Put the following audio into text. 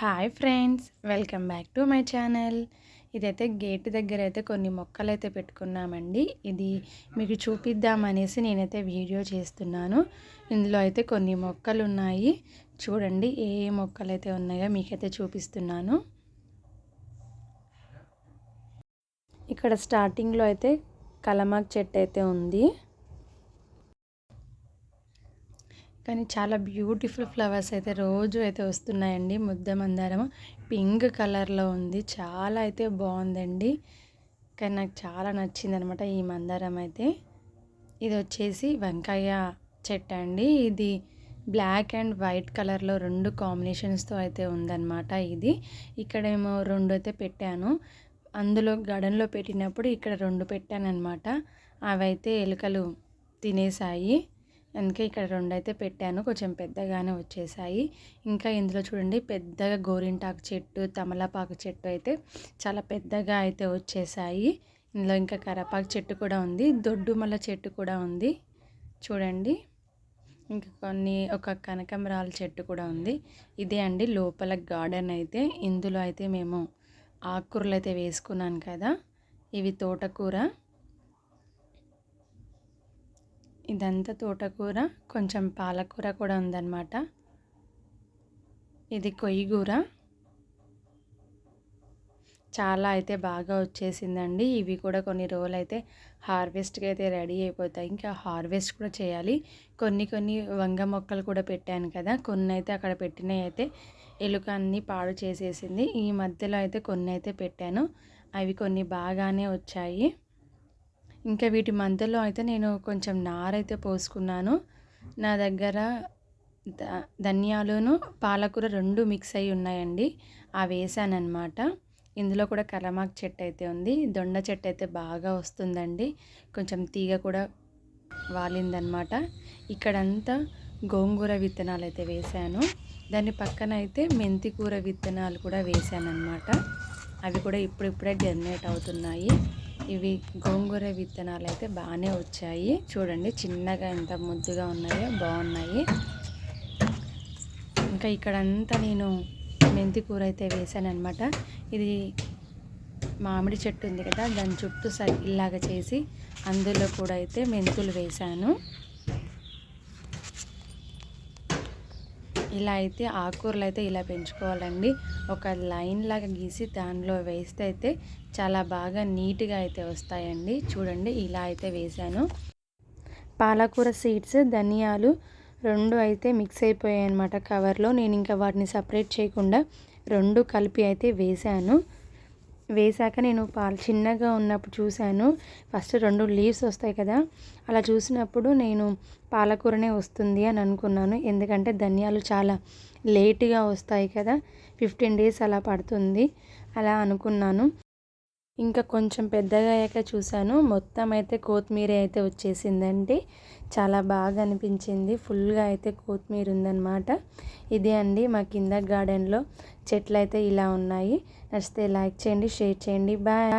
Hi friends welcome back to my channel. ఇదైతే gate దగ్గర అయితే కొన్ని మొక్కలు అయితే పెట్టుకున్నామండి. ఇది మీకు చూపిద్దామనేసి నేనైతే వీడియో చేస్తున్నాను. ఇందులో అయితే కొన్ని మొక్కలు ఉన్నాయి చూడండి ఏ ఏ మొక్కలు అయితే ఉన్నాయో మీకైతే చూపిస్తున్నాను. ఇక్కడ స్టార్టింగ్లో అయితే కలమాక్ చెట్టు అయితే ఉంది. కానీ చాలా బ్యూటిఫుల్ ఫ్లవర్స్ అయితే రోజు అయితే వస్తున్నాయండి. ముద్ద మందారం పింక్ కలర్లో ఉంది. చాలా అయితే బాగుందండి. కానీ నాకు చాలా నచ్చింది అనమాట ఈ మందారం అయితే. ఇది వచ్చేసి వెంకయ్య చెట్టు అండి. ఇది బ్లాక్ అండ్ వైట్ కలర్లో రెండు కాంబినేషన్స్తో అయితే ఉందన్నమాట ఇది. ఇక్కడేమో రెండు అయితే పెట్టాను. అందులో గడన్లో పెట్టినప్పుడు ఇక్కడ రెండు పెట్టాను అనమాట అవైతే ఎలుకలు తినేసాయి అందుకే ఇక్కడ రెండు అయితే పెట్టాను. కొంచెం పెద్దగానే వచ్చేసాయి. ఇంకా ఇందులో చూడండి పెద్దగా గోరింటాకు చెట్టు తమలపాకు చెట్టు అయితే చాలా పెద్దగా అయితే వచ్చేసాయి. ఇందులో ఇంకా కరపాకు చెట్టు కూడా ఉంది. దొడ్డుమల్ల చెట్టు కూడా ఉంది. చూడండి. ఇంకా కొన్ని ఒక కనకంబరాల చెట్టు కూడా ఉంది. ఇదే అండి లోపల గార్డెన్ అయితే. ఇందులో అయితే మేము ఆకుకూరలు అయితే వేసుకున్నాను కదా. ఇవి తోటకూర. ఇదంతా తోటకూర కొంచెం పాలకూర కూడా ఉందన్నమాట. ఇది కొయ్యగూర చాలా అయితే బాగా వచ్చేసిందండి. ఇవి కూడా కొన్ని రోజులు అయితే హార్వెస్ట్కి అయితే రెడీ అయిపోతాయి. ఇంకా హార్వెస్ట్ కూడా చేయాలి. కొన్ని కొన్ని వంగ మొక్కలు కూడా పెట్టాను కదా. కొన్ని అయితే అక్కడ పెట్టినవి అయితే ఎలుక అన్నీ పాడు చేసేసింది. ఈ మధ్యలో అయితే కొన్ని అయితే పెట్టాను. అవి కొన్ని బాగానే వచ్చాయి. ఇంకా వీటి మధ్యలో అయితే నేను కొంచెం నారైతే పోసుకున్నాను. నా దగ్గర ధనియాలును పాలకూర రెండు మిక్స్ అయి ఉన్నాయండి. అవి వేసానమాట ఇందులో కూడా కలమాక్ చెట్టు అయితే ఉంది. దొండ చెట్టు అయితే బాగా వస్తుందండి. కొంచెం తీగ కూడా వాలిందనమాట ఇక్కడంతా గోంగూర విత్తనాలు అయితే వేశాను దాని పక్కన అయితే మెంతి కూర విత్తనాలు కూడా వేసాను అవి కూడా ఇప్పుడిప్పుడే జనరేట్ అవుతున్నాయి. ఇవి గోంగూర విత్తనాలు అయితే బాగానే వచ్చాయి. చూడండి చిన్నగా ఎంత ముద్దుగా ఉన్నాయో బాగున్నాయి. ఇంకా ఇక్కడంతా నేను మెంతి కూర అయితే వేసాను అనమాట ఇది మామిడి చెట్టు ఉంది కదా దాని చుట్టూ సర్కిల్లాగా చేసి అందులో కూడా అయితే మెంతులు వేశాను ఇలా అయితే ఆకుకూరలు అయితే ఇలా పెంచుకోవాలండి. ఒక లైన్ లాగా గీసి దానిలో వేస్తే అయితే చాలా బాగా నీట్గా అయితే వస్తాయండి. చూడండి ఇలా అయితే వేశాను పాలకూర సీడ్స్ ధనియాలు రెండు అయితే మిక్స్ అయిపోయాయి అనమాట కవర్లో. నేను ఇంకా వాటిని సపరేట్ చేయకుండా రెండు కలిపి అయితే వేశాను వేశాక నేను పాలు చిన్నగా ఉన్నప్పుడు చూశాను. ఫస్ట్ రెండు లీవ్స్ వస్తాయి కదా అలా చూసినప్పుడు నేను పాలకూరనే వస్తుంది అని అనుకున్నాను. ఎందుకంటే ధనియాలు చాలా లేటుగా వస్తాయి కదా ఫిఫ్టీన్ డేస్ అలా పడుతుంది అలా అనుకున్నాను. ఇంకా కొంచెం పెద్దగా అయ్యాక చూశాను. మొత్తం అయితే కొత్తిమీర అయితే వచ్చేసిందండి. చాలా బాగా అనిపించింది. ఫుల్గా అయితే కొత్తిమీర ఉందన్నమాట. ఇదే అండి మా కింద గార్డెన్లో చెట్లు అయితే ఇలా ఉన్నాయి. నచ్చితే లైక్ చేయండి షేర్ చేయండి. బాయ్.